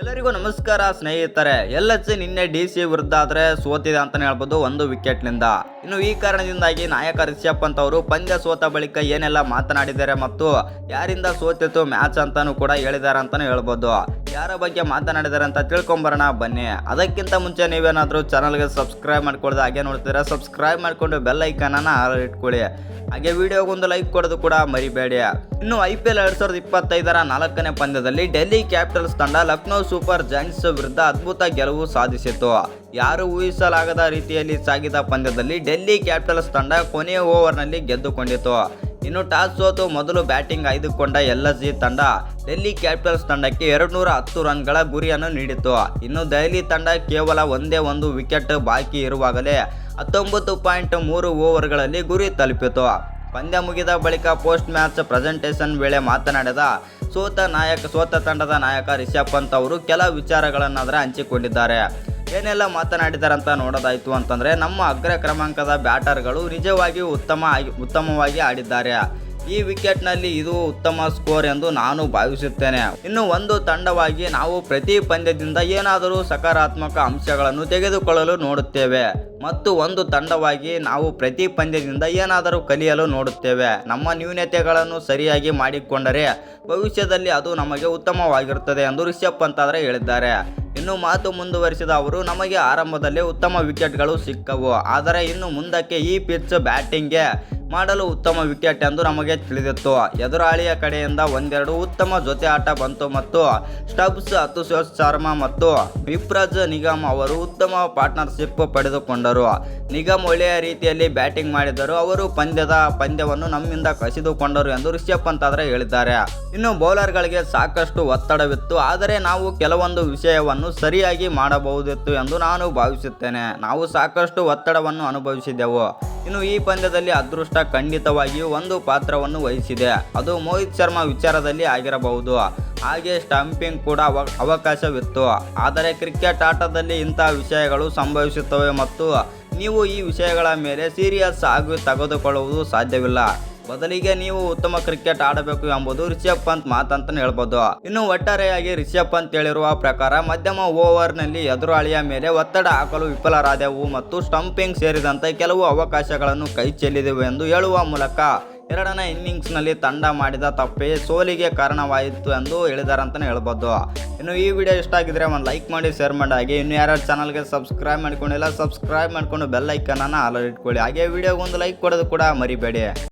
ಎಲ್ಲರಿಗೂ ನಮಸ್ಕಾರ ಸ್ನೇಹಿತರೆ ಎಲ್ ಎಚ್ ನಿನ್ನೆ ಡಿ ಸಿ ವಿರುದ್ಧ ಆದ್ರೆ ಸೋತಿದೆ ಅಂತಾನೆ ಹೇಳ್ಬೋದು ಒಂದು ವಿಕೆಟ್ನಿಂದ ಇನ್ನು ಈ ಕಾರಣದಿಂದಾಗಿ ನಾಯಕ ರಿಷಬ್ ಪಂತ್ ಅವರು ಪಂದ್ಯ ಸೋತ ಬಳಿಕ ಏನೆಲ್ಲ ಮಾತನಾಡಿದ್ದಾರೆ ಮತ್ತು ಯಾರಿಂದ ಸೋತಿತ್ತು ಮ್ಯಾಚ್ ಅಂತಾನು ಕೂಡ ಹೇಳಿದ್ದಾರೆ ಅಂತಾನೆ ಹೇಳ್ಬೋದು. ಯಾರ ಬಗ್ಗೆ ಮಾತನಾಡಿದ್ದಾರೆ ಅಂತ ತಿಳ್ಕೊಂಬರೋಣ, ಬನ್ನಿ. ಅದಕ್ಕಿಂತ ಮುಂಚೆ ನೀವೇನಾದ್ರೂ ಚಾನಲ್ಗೆ ಸಬ್ಸ್ಕ್ರೈಬ್ ಮಾಡ್ಕೊಳ್ದೆ ಹಾಗೆ ನೋಡ್ತೀರಾ ಸಬ್ಸ್ಕ್ರೈಬ್ ಮಾಡ್ಕೊಂಡು ಬೆಲ್ ಐಕನನ್ನ ಇಟ್ಕೊಳ್ಳಿ. ಹಾಗೆ ವಿಡಿಯೋಗೊಂದು ಲೈಕ್ ಕೊಡೋದು ಕೂಡ ಮರಿಬೇಡಿ. ಇನ್ನು ಐ ಪಿ ಎಲ್ ಎರಡ್ ಸಾವಿರದ ಇಪ್ಪತ್ತೈದರ ನಾಲ್ಕನೇ ಪಂದ್ಯದಲ್ಲಿ ಡೆಲ್ಲಿ ಕ್ಯಾಪಿಟಲ್ಸ್ ತಂಡ ಲಕ್ನೋ ಸೂಪರ್ ಜಾಯಿಂಟ್ಸ್ ವಿರುದ್ಧ ಅದ್ಭುತ ಗೆಲುವು ಸಾಧಿಸಿತು ಯಾರು ಊಹಿಸಲಾಗದ ರೀತಿಯಲ್ಲಿ ಸಾಗಿದ ಪಂದ್ಯದಲ್ಲಿ ಡೆಲ್ಲಿ ಕ್ಯಾಪಿಟಲ್ಸ್ ತಂಡ ಕೊನೆಯ ಓವರ್ನಲ್ಲಿ ಗೆದ್ದುಕೊಂಡಿತು ಇನ್ನು ಟಾಸ್ ಸೋತು ಮೊದಲು ಬ್ಯಾಟಿಂಗ್ ಆಯ್ದುಕೊಂಡ ಎಲ್ ಜಿ ತಂಡ ಡೆಲ್ಲಿ ಕ್ಯಾಪಿಟಲ್ಸ್ ತಂಡಕ್ಕೆ ಎರಡು ನೂರ ಹತ್ತು ರನ್ಗಳ ಗುರಿಯನ್ನು ನೀಡಿತು ಇನ್ನು ದೆಹಲಿ ತಂಡ ಕೇವಲ ಒಂದೇ ಒಂದು ವಿಕೆಟ್ ಬಾಕಿ ಇರುವಾಗಲೇ ಹತ್ತೊಂಬತ್ತು ಪಾಯಿಂಟ್ ಮೂರು ಓವರ್ಗಳಲ್ಲಿ ಗುರಿ ತಲುಪಿತು. ಪಂದ್ಯ ಮುಗಿದ ಬಳಿಕ ಪೋಸ್ಟ್ ಮ್ಯಾಚ್ ಪ್ರೆಸೆಂಟೇಷನ್ ವೇಳೆ ಮಾತನಾಡಿದ ಸೋತ ನಾಯಕ, ಸೋತ ತಂಡದ ನಾಯಕ ರಿಷಬ್ ಪಂತ್ ಅವರು ಕೆಲ ವಿಚಾರಗಳನ್ನಾದರೆ ಹಂಚಿಕೊಂಡಿದ್ದಾರೆ. ಏನೆಲ್ಲ ಮಾತನಾಡಿದ್ದಾರೆ ಅಂತ ನೋಡೋದಾಯ್ತು ಅಂತಂದ್ರೆ ನಮ್ಮ ಅಗ್ರ ಕ್ರಮಾಂಕದ ಬ್ಯಾಟರ್ಗಳು ನಿಜವಾಗಿಯೂ ಉತ್ತಮ ಆಗಿ, ಉತ್ತಮವಾಗಿ ಆಡಿದ್ದಾರೆ. ಈ ವಿಕೆಟ್ನಲ್ಲಿ ಇದು ಉತ್ತಮ ಸ್ಕೋರ್ ಎಂದು ನಾನು ಭಾವಿಸುತ್ತೇನೆ. ಇನ್ನು ಒಂದು ತಂಡವಾಗಿ ನಾವು ಪ್ರತಿ ಪಂದ್ಯದಿಂದ ಏನಾದರೂ ಸಕಾರಾತ್ಮಕ ಅಂಶಗಳನ್ನು ತೆಗೆದುಕೊಳ್ಳಲು ನೋಡುತ್ತೇವೆ. ಮತ್ತು ಒಂದು ತಂಡವಾಗಿ ನಾವು ಪ್ರತಿ ಪಂದ್ಯದಿಂದ ಏನಾದರೂ ಕಲಿಯಲು ನೋಡುತ್ತೇವೆ. ನಮ್ಮ ನ್ಯೂನತೆಗಳನ್ನು ಸರಿಯಾಗಿ ಮಾಡಿಕೊಂಡರೆ ಭವಿಷ್ಯದಲ್ಲಿ ಅದು ನಮಗೆ ಉತ್ತಮವಾಗಿರುತ್ತದೆ ಎಂದು ರಿಷಬ್ ಪಂತ್ ಆದರೆ ಹೇಳಿದ್ದಾರೆ. ಇನ್ನು ಮಾತು ಮುಂದುವರಿಸಿದ ಅವರು, ನಮಗೆ ಆರಂಭದಲ್ಲಿ ಉತ್ತಮ ವಿಕೆಟ್ಗಳು ಸಿಕ್ಕವು. ಆದರೆ ಇನ್ನು ಮುಂದಕ್ಕೆ ಈ ಪಿಚ್ ಬ್ಯಾಟಿಂಗ್ಗೆ ಮಾಡಲು ಉತ್ತಮ ವಿಕೆಟ್ ಎಂದು ನಮಗೆ ತಿಳಿದಿತ್ತು. ಎದುರಾಳಿಯ ಕಡೆಯಿಂದ ಒಂದೆರಡು ಉತ್ತಮ ಜೊತೆ ಆಟ ಬಂತು ಮತ್ತು ಸ್ಟಬ್ಸ್ ಅತುಶೋಸ್ ಶರ್ಮಾ ಮತ್ತು ವಿಪ್ರಜ್ ನಿಗಮ್ ಅವರು ಉತ್ತಮ ಪಾರ್ಟ್ನರ್ಶಿಪ್ ಪಡೆದುಕೊಂಡರು. ನಿಗಮ್ ಒಳ್ಳೆಯ ರೀತಿಯಲ್ಲಿ ಬ್ಯಾಟಿಂಗ್ ಮಾಡಿದರು ಅವರು ಪಂದ್ಯದ ಪಂದ್ಯವನ್ನು ನಮ್ಮಿಂದ ಕಸಿದುಕೊಂಡರು ಎಂದು ರಿಷಬ್ ಪಂತ್ ಹೇಳಿದ್ದಾರೆ. ಇನ್ನು ಬೌಲರ್ಗಳಿಗೆ ಸಾಕಷ್ಟು ಒತ್ತಡವಿತ್ತು. ಆದರೆ ನಾವು ಕೆಲವೊಂದು ವಿಷಯವನ್ನು ಸರಿಯಾಗಿ ಮಾಡಬಹುದಿತ್ತು ಎಂದು ನಾನು ಭಾವಿಸುತ್ತೇನೆ. ನಾವು ಸಾಕಷ್ಟು ಒತ್ತಡವನ್ನು ಅನುಭವಿಸಿದೆವು. ಇನ್ನು ಈ ಪಂದ್ಯದಲ್ಲಿ ಅದೃಷ್ಟ ಖಂಡಿತವಾಗಿಯೂ ಒಂದು ಪಾತ್ರವನ್ನು ವಹಿಸಿದೆ. ಅದು ಮೋಹಿತ್ ಶರ್ಮಾ ವಿಚಾರದಲ್ಲಿ ಆಗಿರಬಹುದು. ಹಾಗೆ ಸ್ಟಂಪಿಂಗ್ ಕೂಡ ಅವ, ಅವಕಾಶವಿತ್ತು. ಆದರೆ ಕ್ರಿಕೆಟ್ ಆಟದಲ್ಲಿ ಇಂತಹ ವಿಷಯಗಳು ಸಂಭವಿಸುತ್ತವೆ ಮತ್ತು ನೀವು ಈ ವಿಷಯಗಳ ಮೇಲೆ ಸೀರಿಯಸ್ ಆಗಿ ತೆಗೆದುಕೊಳ್ಳುವುದು ಸಾಧ್ಯವಿಲ್ಲ. ಬದಲಿಗೆ ನೀವು ಉತ್ತಮ ಕ್ರಿಕೆಟ್ ಆಡಬೇಕು ಎಂಬುದು ರಿಷಬ್ ಪಂತ್ ಮಾತಂತಾನೆ ಹೇಳ್ಬೋದು. ಇನ್ನು ಒಟ್ಟಾರೆಯಾಗಿ ರಿಷಬ್ ಪಂತ್ ಹೇಳಿರುವ ಪ್ರಕಾರ ಮಧ್ಯಮ ಓವರ್ನಲ್ಲಿ ಎದುರಾಳಿಯ ಮೇಲೆ ಒತ್ತಡ ಹಾಕಲು ವಿಫಲರಾದೆವು ಮತ್ತು ಸ್ಟಂಪಿಂಗ್ ಸೇರಿದಂತೆ ಕೆಲವು ಅವಕಾಶಗಳನ್ನು ಕೈ ಚೆಲ್ಲಿದೆವು ಎಂದು ಹೇಳುವ ಮೂಲಕ ಎರಡನೇ ಇನ್ನಿಂಗ್ಸ್ನಲ್ಲಿ ತಂಡ ಮಾಡಿದ ತಪ್ಪೇ ಸೋಲಿಗೆ ಕಾರಣವಾಯಿತು ಎಂದು ಹೇಳಿದ್ದಾರೆ ಅಂತಾನೆ ಹೇಳ್ಬೋದು. ಇನ್ನು ಈ ವಿಡಿಯೋ ಇಷ್ಟ ಆಗಿದ್ರೆ ಒಂದು ಲೈಕ್ ಮಾಡಿ, ಶೇರ್ ಮಾಡಿ, ಹಾಗೆ ಇನ್ನು ಯಾರ್ಯಾರು ಚಾನಲ್ಗೆ ಸಬ್ಸ್ಕ್ರೈಬ್ ಮಾಡ್ಕೊಂಡಿಲ್ಲ ಸಬ್ಸ್ಕ್ರೈಬ್ ಮಾಡ್ಕೊಂಡು ಬೆಲ್ ಐಕನನ್ನು ಆಲ್ ಇಟ್ಕೊಳ್ಳಿ. ಹಾಗೆ ವಿಡಿಯೋಗೆ ಒಂದು ಲೈಕ್ ಕೊಡೋದು ಕೂಡ ಮರಿಬೇಡಿ.